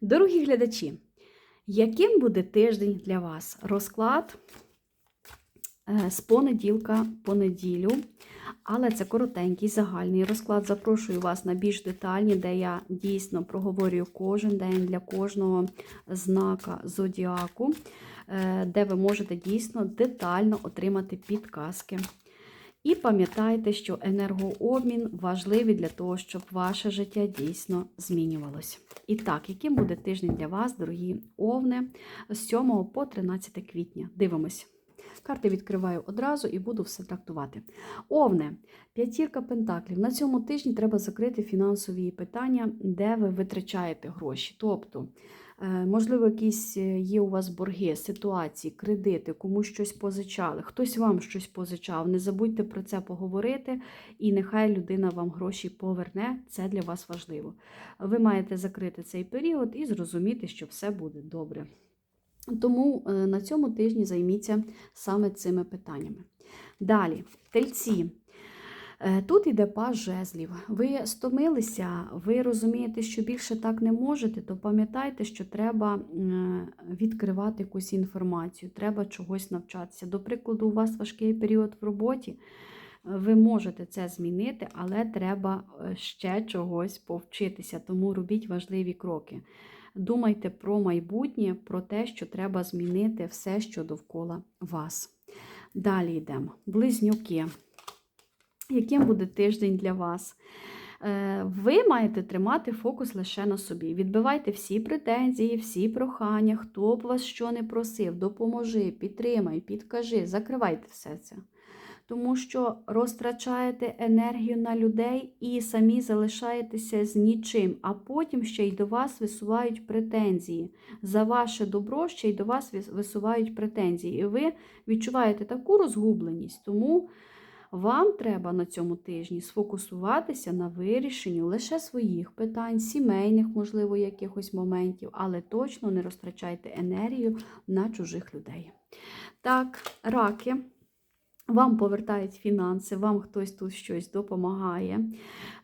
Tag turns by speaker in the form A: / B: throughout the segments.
A: Дорогі глядачі, яким буде тиждень для вас? Розклад е, з понеділка по неділю, але це коротенький загальний розклад. Запрошую вас на більш детальні, де я дійсно проговорюю кожен день для кожного знака зодіаку, е, де ви можете дійсно детально отримати підказки. І пам'ятайте, що енергообмін важливий для того, щоб ваше життя дійсно змінювалось. І так, яким буде тиждень для вас, дорогі овни, з 7 по 13 квітня? Дивимось. Карти відкриваю одразу і буду все трактувати. Овне, п'ятірка пентаклів. На цьому тижні треба закрити фінансові питання, де ви витрачаєте гроші. Тобто, можливо, якісь е, є у вас борги, ситуації, кредити, комусь щось позичали, хтось вам щось позичав. Не забудьте про це поговорити, і нехай людина вам гроші поверне. Це для вас важливо. Ви маєте закрити цей період і зрозуміти, що все буде добре. Тому е, на цьому тижні займіться саме цими питаннями. Далі, тельці. Е, Тут іде паж жезлів. Ви стомилися, ви розумієте, що більше так не можете, то пам'ятайте, що треба відкривати якусь інформацію, треба чогось навчатися. До прикладу, у вас важкий період в роботі. Ви можете це змінити, але треба е, ще чогось повчитися, тому робіть важливі кроки. Думайте про майбутнє, про те, що треба змінити все, що довкола вас. Далі йдемо. Близнюки. Яким буде тиждень для вас? Е, Ви маєте тримати фокус лише на собі. Відбивайте всі претензії, всі прохання, хто б вас що не просив, допоможи, підтримай, підкажи, закривайте все це. Тому що розтрачаєте енергію на людей і самі залишаєтеся з нічим, а потім ще й до вас висувають претензії. За ваше добро ще й до вас висувають претензії. І ви відчуваєте таку розгубленість. Тому вам треба на цьому тижні сфокусуватися на вирішенні лише своїх питань, сімейних, можливо, якихось моментів, але точно не розтрачайте енергію на чужих людей. Так, раки. Вам повертають фінанси, вам хтось тут щось допомагає.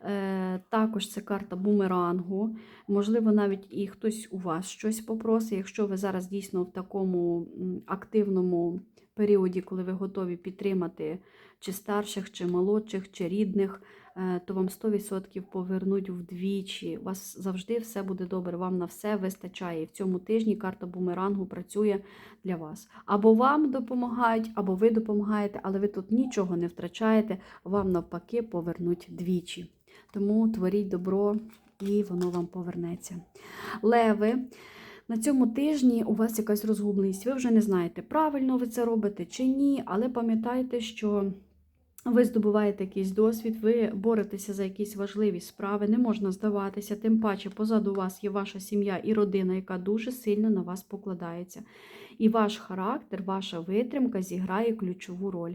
A: Е, також це карта бумерангу. Можливо, навіть і хтось у вас щось попросить. Якщо ви зараз дійсно в такому активному періоді, коли ви готові підтримати чи старших, чи молодших, чи рідних, е, то вам 100% повернуть вдвічі. У вас завжди все буде добре, вам на все вистачає. І в цьому тижні карта бумерангу працює для вас. Або вам допомагають, або ви допомагаєте, але ви тут нічого не втрачаєте, вам навпаки повернуть двічі. Тому творіть добро і воно вам повернеться. Леви. На цьому тижні у вас якась розгубленість. Ви вже не знаєте, правильно ви це робите чи ні, але пам'ятайте, що ви здобуваєте якийсь досвід, ви боретеся за якісь важливі справи, не можна здаватися, тим паче позаду вас є ваша сім'я і родина, яка дуже сильно на вас покладається. І ваш характер, ваша витримка зіграє ключову роль.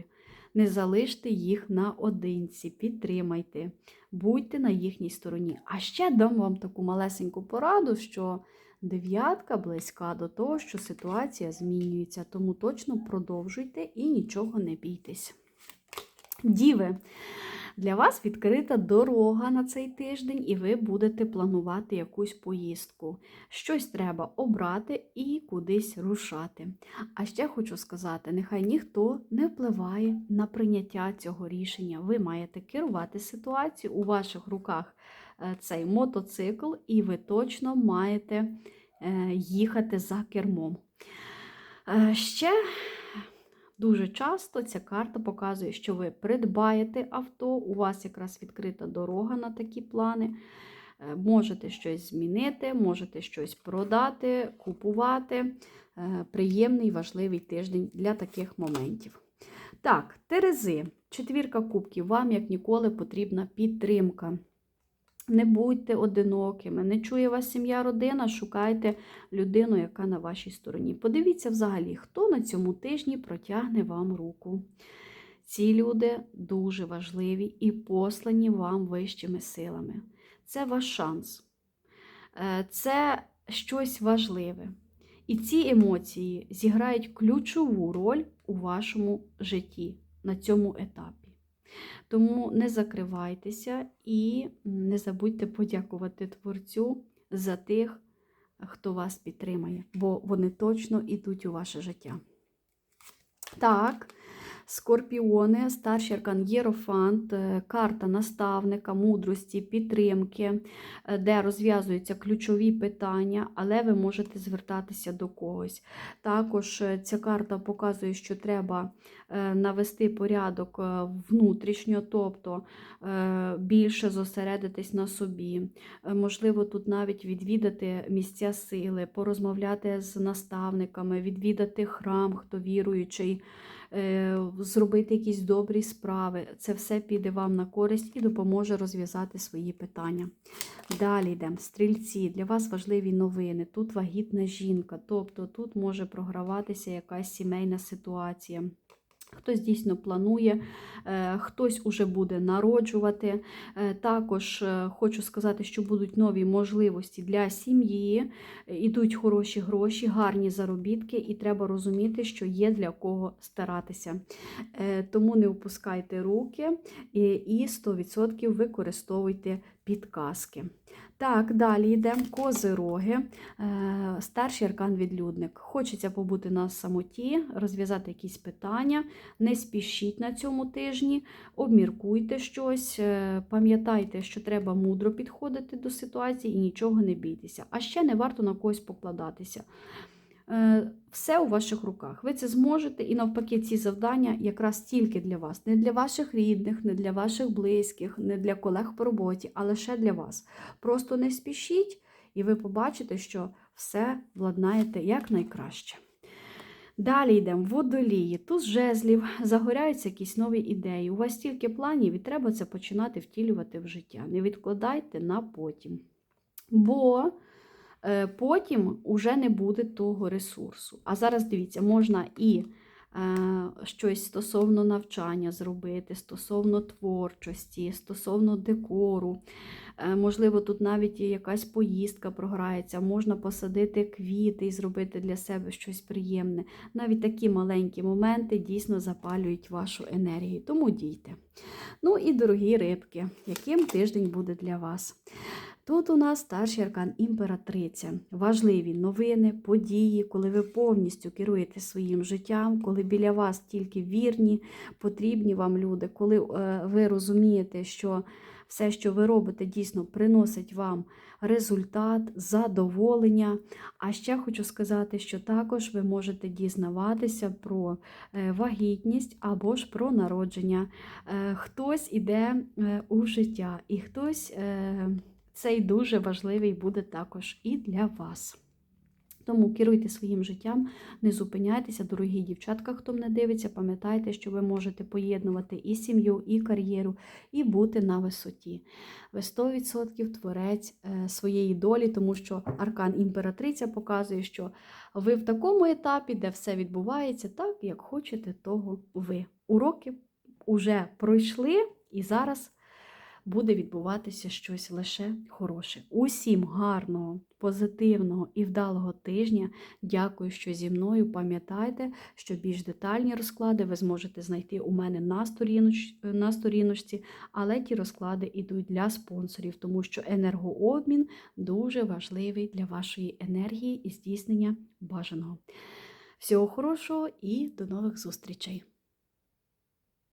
A: Не залиште їх наодинці, підтримайте, будьте на їхній стороні. А ще дам вам таку малесеньку пораду, що дев'ятка близька до того, що ситуація змінюється, тому точно продовжуйте і нічого не бійтесь. Діви, для вас відкрита дорога на цей тиждень, і ви будете планувати якусь поїздку. Щось треба обрати і кудись рушати. А ще хочу сказати: нехай ніхто не впливає на прийняття цього рішення. Ви маєте керувати ситуацією у ваших руках цей мотоцикл, і ви точно маєте е, їхати за кермом. Е, Ще Дуже часто ця карта показує, що ви придбаєте авто, у вас якраз відкрита дорога на такі плани. Е, Можете щось змінити, можете щось продати, купувати. Е, Приємний, важливий тиждень для таких моментів. Так, Терези, четвірка кубків, вам як ніколи потрібна підтримка. Не будьте одинокими, не чує вас сім'я, родина, шукайте людину, яка на вашій стороні. Подивіться взагалі, хто на цьому тижні протягне вам руку. Ці люди дуже важливі і послані вам вищими силами. Це ваш шанс. Е, Це щось важливе. І ці емоції зіграють ключову роль у вашому житті на цьому етапі. Тому не закривайтеся і не забудьте подякувати Творцю за тих хто вас підтримає, бо вони точно йдуть у ваше життя. Так, скорпіони, старший аркан Єрофант, е, карта наставника, мудрості, підтримки, е, де розв'язуються ключові питання, але ви можете звертатися до когось. Також е, ця карта показує, що треба навести порядок внутрішньо, тобто більше зосередитись на собі. Можливо, тут навіть відвідати місця сили, порозмовляти з наставниками, відвідати храм, хто віруючий, зробити якісь добрі справи. Це все піде вам на користь і допоможе розв'язати свої питання. Далі йдемо. Стрільці, для вас важливі новини. Тут вагітна жінка, тобто тут може програватися якась сімейна ситуація. Хтось дійсно планує, е, хтось уже буде народжувати. Е, Також е, хочу сказати, що будуть нові можливості для сім'ї, ідуть хороші гроші, гарні заробітки, і треба розуміти, що є для кого старатися. Тому не опускайте руки і 100% використовуйте підказки. Так, далі йдемо козироги. Е, Старший аркан відлюдник. Хочеться побути на самоті, розв'язати якісь питання. Не спішіть на цьому тижні, обміркуйте щось, е, пам'ятайте, що треба мудро підходити до ситуації і нічого не бійтеся. А ще не варто на когось покладатися. Е, Все у ваших руках. Ви це зможете, і навпаки, ці завдання якраз тільки для вас, не для ваших рідних, не для ваших близьких, не для колег по роботі, а лише для вас. Просто не спішіть, і ви побачите, що все владнаєте якнайкраще. Далі йдемо водолії. Тут жезлів, загоряються якісь нові ідеї. У вас стільки планів, і треба це починати втілювати в життя. Не відкладайте на потім. Бо потім уже не буде того ресурсу. А зараз дивіться, можна і е, щось стосовно навчання зробити, стосовно творчості, стосовно декору. Е, Можливо, тут навіть якась поїздка програється, можна посадити квіти і зробити для себе щось приємне. Навіть такі маленькі моменти дійсно запалюють вашу енергію. Тому дійте. Ну і дорогі рибки, яким тиждень буде для вас? Тут у нас старший аркан імператриця. Важливі новини, події, коли ви повністю керуєте своїм життям, коли біля вас тільки вірні, потрібні вам люди, коли е, ви розумієте, що все, що ви робите, дійсно приносить вам результат, задоволення. А ще хочу сказати, що також ви можете дізнаватися про е, вагітність або ж про народження. Е, Хтось іде у життя, і хтось цей дуже важливий буде також і для вас. Тому керуйте своїм життям, не зупиняйтеся, дорогі дівчатка, хто мене дивиться, пам'ятайте, що ви можете поєднувати і сім'ю, і кар'єру, і бути на висоті. Ви 100% творець е, своєї долі, тому що аркан імператриця показує, що ви в такому етапі, де все відбувається так, як хочете того ви. Уроки вже пройшли і зараз буде відбуватися щось лише хороше. Усім гарного, позитивного і вдалого тижня. Дякую, що зі мною. Пам'ятайте, що більш детальні розклади ви зможете знайти у мене на, сторіноч... на сторіночці, але ті розклади йдуть для спонсорів, тому що енергообмін дуже важливий для вашої енергії і здійснення бажаного. Всього хорошого і до нових зустрічей!